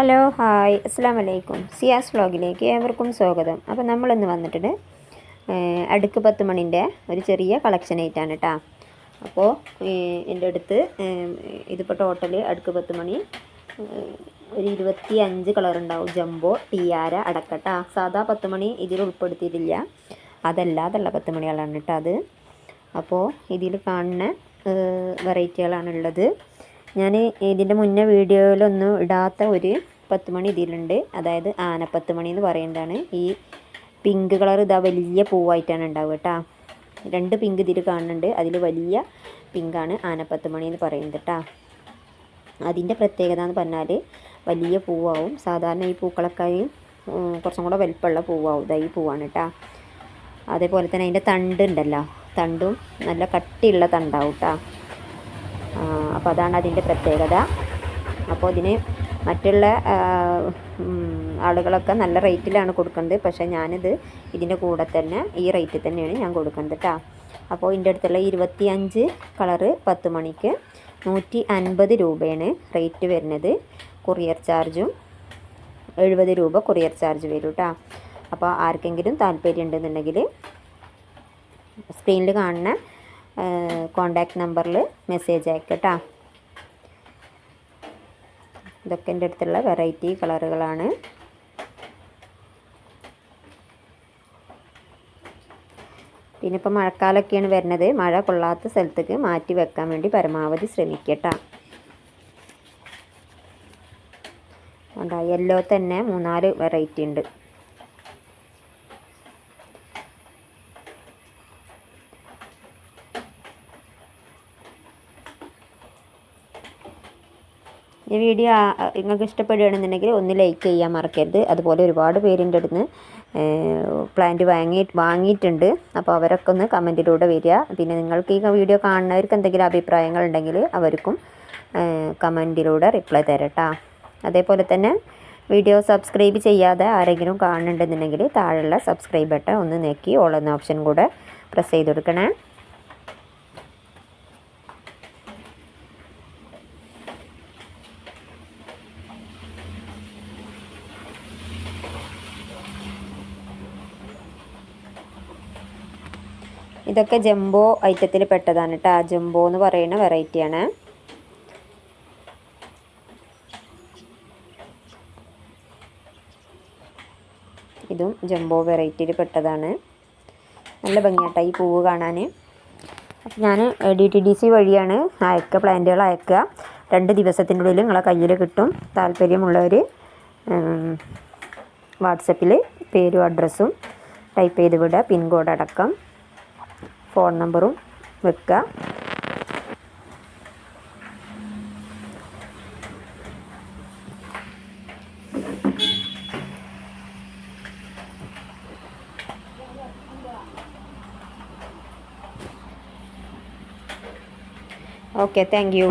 Hello hi. അസ്സാം വലൈക്കും സിയാസ് വ്ളോഗിലേക്ക് ഏവർക്കും സ്വാഗതം. അപ്പോൾ നമ്മളിന്ന് വന്നിട്ടുണ്ട് അടുക്ക് പത്ത് മണിന്റെ ഒരു ചെറിയ കളക്ഷൻ ആയിട്ടാണ് കേട്ടോ അപ്പോൾ എന്റെ അടുത്ത് ഇതിപ്പോൾ ടോട്ടൽ അടുക്ക് പത്ത് മണി ഒരു ഇരുപത്തി അഞ്ച് കളറുണ്ടാവും. Jumbo tiara അടക്കട്ട. സാധാ പത്ത് മണി ഇതിൽ ഉൾപ്പെടുത്തിയിട്ടില്ല. അതല്ലാതുള്ള പത്ത് മണികളാണ് കേട്ടോ അത്. അപ്പോൾ ഇതിൽ കാണുന്ന വെറൈറ്റികളാണുള്ളത് ഞാൻ ഇതിന്റെ മുന്നേ വീഡിയോയിലൊന്നും ഇടാത്ത ഒരു പത്ത് മണി ഇതിലുണ്ട്. അതായത് ആനപ്പത്ത് മണി എന്ന് പറയുന്നതാണ് ഈ പിങ്ക് കളർ ഇതാ വലിയ പൂവായിട്ടാണ് ഉണ്ടാവുക കേട്ടോ. രണ്ട് പിങ്ക് ഇതിൽ കാണുന്നുണ്ട്. അതിൽ വലിയ പിങ്കാണ് ആനപ്പത്ത് മണി എന്ന് പറയുന്നത് കേട്ടോ. അതിന്റെ പ്രത്യേകത എന്ന് പറഞ്ഞാൽ വലിയ പൂവാവും. സാധാരണ ഈ പൂക്കളക്കായും കുറച്ചും കൂടെ വലിപ്പമുള്ള പൂവാവും. ഇതാ ഈ പൂവാണ് കേട്ടോ. അതേപോലെ തന്നെ അതിന്റെ തണ്ട് ഉണ്ടല്ലോ തണ്ടും നല്ല കട്ടിയുള്ള തണ്ടാവും കേട്ടോ. അപ്പോൾ അതാണ് അതിന്റെ പ്രത്യേകത. അപ്പോൾ ഇതിന് മറ്റുള്ള ആളുകളൊക്കെ നല്ല റേറ്റിലാണ് കൊടുക്കുന്നത്. പക്ഷേ ഞാനിത് ഇതിന്റെ കൂടെ തന്നെ ഈ റേറ്റിൽ തന്നെയാണ് ഞാൻ കൊടുക്കുന്നത് കേട്ടോ അപ്പോൾ ഇതിന്റെ അടുത്തുള്ള ഇരുപത്തി അഞ്ച് കളറ് പത്ത് മണിക്ക് നൂറ്റി അൻപത് രൂപയാണ് റേറ്റ് വരുന്നത്. കൊറിയർ ചാർജും എഴുപത് രൂപ കൊറിയർ ചാർജ് വരും കേട്ടോ അപ്പോൾ ആർക്കെങ്കിലും താല്പര്യം ഉണ്ടെന്നുണ്ടെങ്കിൽ സ്ക്രീനിൽ കാണുന്ന കോണ്ടാക്ട് നമ്പറിൽ മെസ്സേജ് അയക്കട്ടോ ഇതൊക്കെ എന്റെ അടുത്തുള്ള വെറൈറ്റി കളറുകളാണ് പിന്നെ ഇപ്പോൾ മഴക്കാലമൊക്കെയാണ് വരുന്നത്. മഴ കൊള്ളാത്ത സ്ഥലത്തേക്ക് മാറ്റി വെക്കാൻ വേണ്ടി പരമാവധി ശ്രമിക്കട്ടോ കണ്ടോ യെല്ലോ തന്നെ മൂന്നാൽ വെറൈറ്റി ഉണ്ട്. ഈ വീഡിയോ നിങ്ങൾക്ക് ഇഷ്ടപ്പെടുകയാണെന്നുണ്ടെങ്കിൽ ഒന്ന് ലൈക്ക് ചെയ്യാൻ മറക്കരുത്. അതുപോലെ ഒരുപാട് പേരിന്റെ അടുത്ത് പ്ലാന്റ് വാങ്ങി വാങ്ങിയിട്ടുണ്ട്. അപ്പോൾ അവരൊക്കെ ഒന്ന് കമന്റിലൂടെ വരിക. പിന്നെ നിങ്ങൾക്ക് ഈ വീഡിയോ കാണുന്നവർക്ക് എന്തെങ്കിലും അഭിപ്രായങ്ങൾ ഉണ്ടെങ്കിൽ അവർക്കും കമന്റിലൂടെ റിപ്ലൈ തരട്ടാ. അതേപോലെ തന്നെ വീഡിയോ സബ്സ്ക്രൈബ് ചെയ്യാതെ ആരെങ്കിലും കാണുന്നുണ്ടെന്നുണ്ടെങ്കിൽ താഴെയുള്ള സബ്സ്ക്രൈബ് ബട്ടൺ ഒന്ന് ഞെക്കി ഓൾ എന്ന ഓപ്ഷൻ കൂടെ പ്രസ് ചെയ്ത് കൊടുക്കണേ. ഇതൊക്കെ ജംബോ ഐറ്റത്തിൽ പെട്ടതാണ് കേട്ടോ ജംബോ എന്ന് പറയുന്ന വെറൈറ്റിയാണ് ഇതും ജംബോ വെറൈറ്റിയിൽ പെട്ടതാണ്. നല്ല ഭംഗിയാട്ടോ ഈ പൂവ് കാണാൻ ഞാൻ ഡി ടി ഡി സി വഴിയാണ് അയക്കുക പ്ലാന്റുകൾ അയക്കുക. രണ്ട് ദിവസത്തിന്റെ ഉള്ളിൽ നിങ്ങളെ കയ്യിൽ കിട്ടും. താല്പര്യമുള്ളവർ വാട്സപ്പിൽ പേരും അഡ്രസ്സും ടൈപ്പ് ചെയ്ത് വിടുക. പിൻകോഡ് അടക്കം. ഫോൺ നമ്പറും വെക്കുക ഓക്കെ താങ്ക് യു